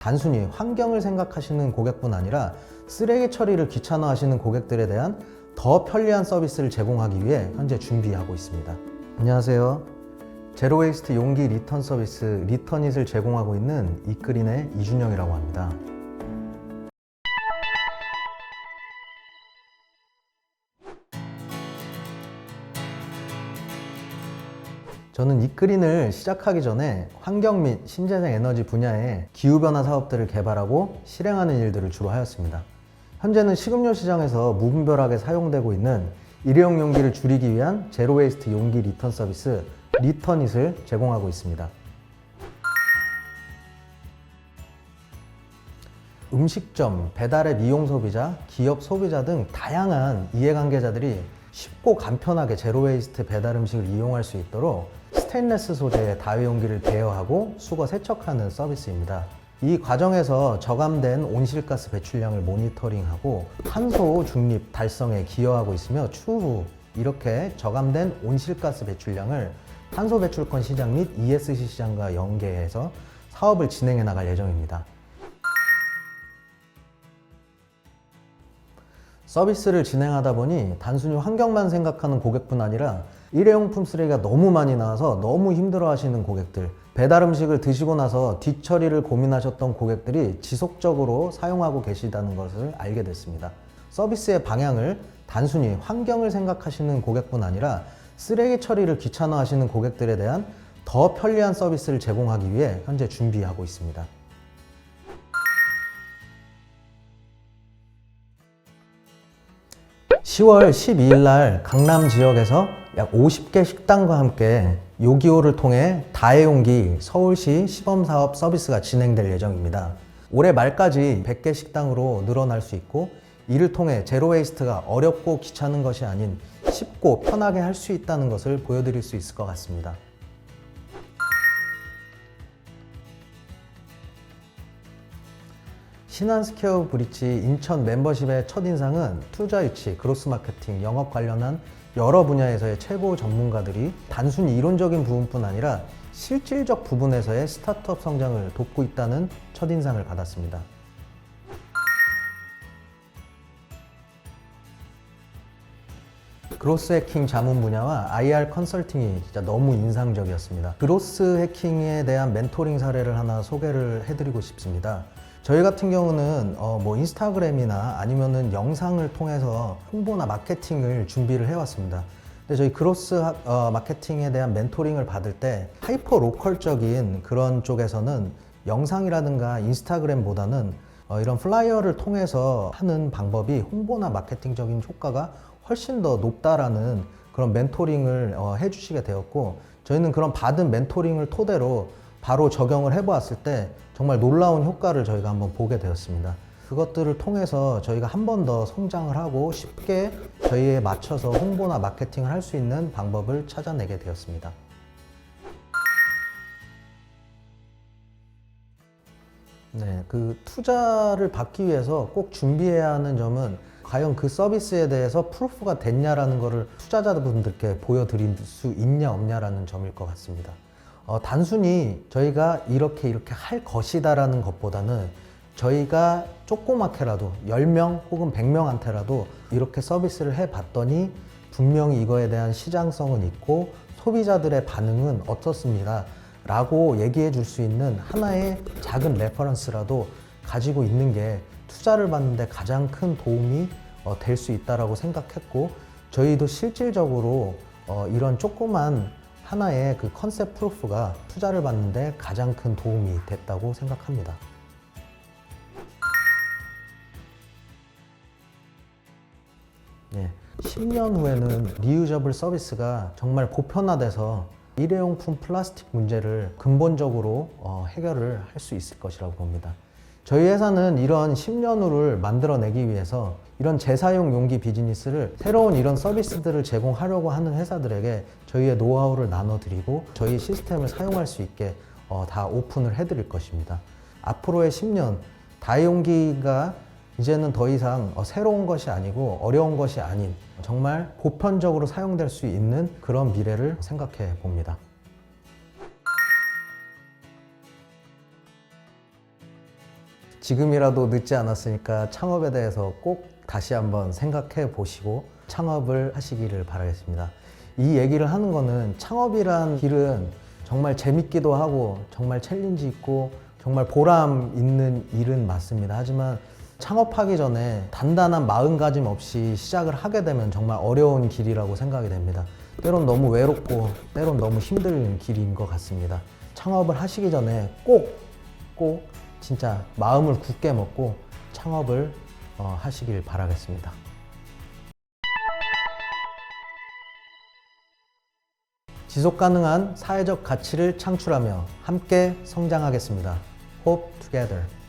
단순히 환경을 생각하시는 고객뿐 아니라 쓰레기 처리를 귀찮아하시는 고객들에 대한 더 편리한 서비스를 제공하기 위해 현재 준비하고 있습니다. 안녕하세요. 제로웨이스트 용기 리턴 서비스 리턴잇을 제공하고 있는 이끌인의 이준영이라고 합니다. 저는 이끌인을 시작하기 전에 환경 및 신재생 에너지 분야의 기후변화 사업들을 개발하고 실행하는 일들을 주로 하였습니다. 현재는 식음료 시장에서 무분별하게 사용되고 있는 일회용 용기를 줄이기 위한 제로웨이스트 용기 리턴 서비스 리턴잇을 제공하고 있습니다. 음식점, 배달의 미용 소비자, 기업 소비자 등 다양한 이해관계자들이 쉽고 간편하게 제로웨이스트 배달 음식을 이용할 수 있도록 스테인레스 소재의 다회용기를 대여하고 수거 세척하는 서비스입니다. 이 과정에서 저감된 온실가스 배출량을 모니터링하고 탄소 중립 달성에 기여하고 있으며 추후 이렇게 저감된 온실가스 배출량을 탄소 배출권 시장 및 ESC 시장과 연계해서 사업을 진행해 나갈 예정입니다. 서비스를 진행하다 보니 단순히 환경만 생각하는 고객뿐 아니라 일회용품 쓰레기가 너무 많이 나와서 너무 힘들어 하시는 고객들, 배달 음식을 드시고 나서 뒤처리를 고민하셨던 고객들이 지속적으로 사용하고 계시다는 것을 알게 됐습니다. 서비스의 방향을 단순히 환경을 생각하시는 고객뿐 아니라 쓰레기 처리를 귀찮아 하시는 고객들에 대한 더 편리한 서비스를 제공하기 위해 현재 준비하고 있습니다. (10월 12일) 날 강남 지역에서 약 50개 식당과 함께 요기요를 통해 다해용기 서울시 시범사업 서비스가 진행될 예정입니다. 올해 말까지 100개 식당으로 늘어날 수 있고 이를 통해 제로웨이스트가 어렵고 귀찮은 것이 아닌 쉽고 편하게 할 수 있다는 것을 보여드릴 수 있을 것 같습니다. 신한스퀘어 브릿지 인천 멤버십의 첫 인상은 투자 유치, 그로스 마케팅, 영업 관련한 여러 분야에서의 최고 전문가들이 단순히 이론적인 부분뿐 아니라 실질적 부분에서의 스타트업 성장을 돕고 있다는 첫 인상을 받았습니다. 그로스 해킹 자문 분야와 IR 컨설팅이 진짜 너무 인상적이었습니다. 그로스 해킹에 대한 멘토링 사례를 하나 소개를 해드리고 싶습니다. 저희 같은 경우는 어, 뭐 인스타그램이나 아니면은 영상을 통해서 홍보나 마케팅을 준비를 해왔습니다. 근데 저희 그로스 하- 어, 마케팅에 대한 멘토링을 받을 때 하이퍼 로컬적인 그런 쪽에서는 영상이라든가 인스타그램보다는 어, 이런 플라이어를 통해서 하는 방법이 홍보나 마케팅적인 효과가 훨씬 더 높다라는 그런 멘토링을 어, 해주시게 되었고 저희는 그런 받은 멘토링을 토대로 바로 적용을 해보았을 때 정말 놀라운 효과를 저희가 한번 보게 되었습니다. 그것들을 통해서 저희가 한 번 더 성장을 하고 쉽게 저희에 맞춰서 홍보나 마케팅을 할 수 있는 방법을 찾아내게 되었습니다. 네, 그 투자를 받기 위해서 꼭 준비해야 하는 점은 과연 그 서비스에 대해서 프루프가 됐냐라는 것을 투자자분들께 보여드릴 수 있냐 없냐라는 점일 것 같습니다. 어, 단순히 저희가 이렇게 이렇게 할 것이다라는 것보다는 저희가 조그맣게라도 10명 혹은 100명한테라도 이렇게 서비스를 해 봤더니 분명히 이거에 대한 시장성은 있고 소비자들의 반응은 어떻습니다. 라고 얘기해 줄 수 있는 하나의 작은 레퍼런스라도 가지고 있는 게 투자를 받는데 가장 큰 도움이 어, 될수 있다라고 생각했고 저희도 실질적으로 어, 이런 조그만 하나의 그 컨셉 프루프가 투자를 받는데 가장 큰 도움이 됐다고 생각합니다. 네, 10년 후에는 리유저블 서비스가 정말 보편화돼서 일회용품 플라스틱 문제를 근본적으로 어, 해결을 할 수 있을 것이라고 봅니다. 저희 회사는 이런 10년 후를 만들어내기 위해서 이런 재사용 용기 비즈니스를 새로운 이런 서비스들을 제공하려고 하는 회사들에게 저희의 노하우를 나눠드리고 저희 시스템을 사용할 수 있게 어, 다 오픈을 해드릴 것입니다. 앞으로의 10년 다용기가 이제는 더 이상 어, 새로운 것이 아니고 어려운 것이 아닌 정말 보편적으로 사용될 수 있는 그런 미래를 생각해 봅니다. 지금이라도 늦지 않았으니까 창업에 대해서 꼭 다시 한번 생각해 보시고 창업을 하시기를 바라겠습니다. 이 얘기를 하는 거는 창업이란 길은 정말 재밌기도 하고 정말 챌린지 있고 정말 보람 있는 일은 맞습니다. 하지만 창업하기 전에 단단한 마음가짐 없이 시작을 하게 되면 정말 어려운 길이라고 생각이 됩니다. 때론 너무 외롭고 때론 너무 힘든 길인 것 같습니다. 창업을 하시기 전에 꼭, 꼭 진짜 마음을 굳게 먹고 창업을 어, 하시길 바라겠습니다. 지속 가능한 사회적 가치를 창출하며 함께 성장하겠습니다. Hope together.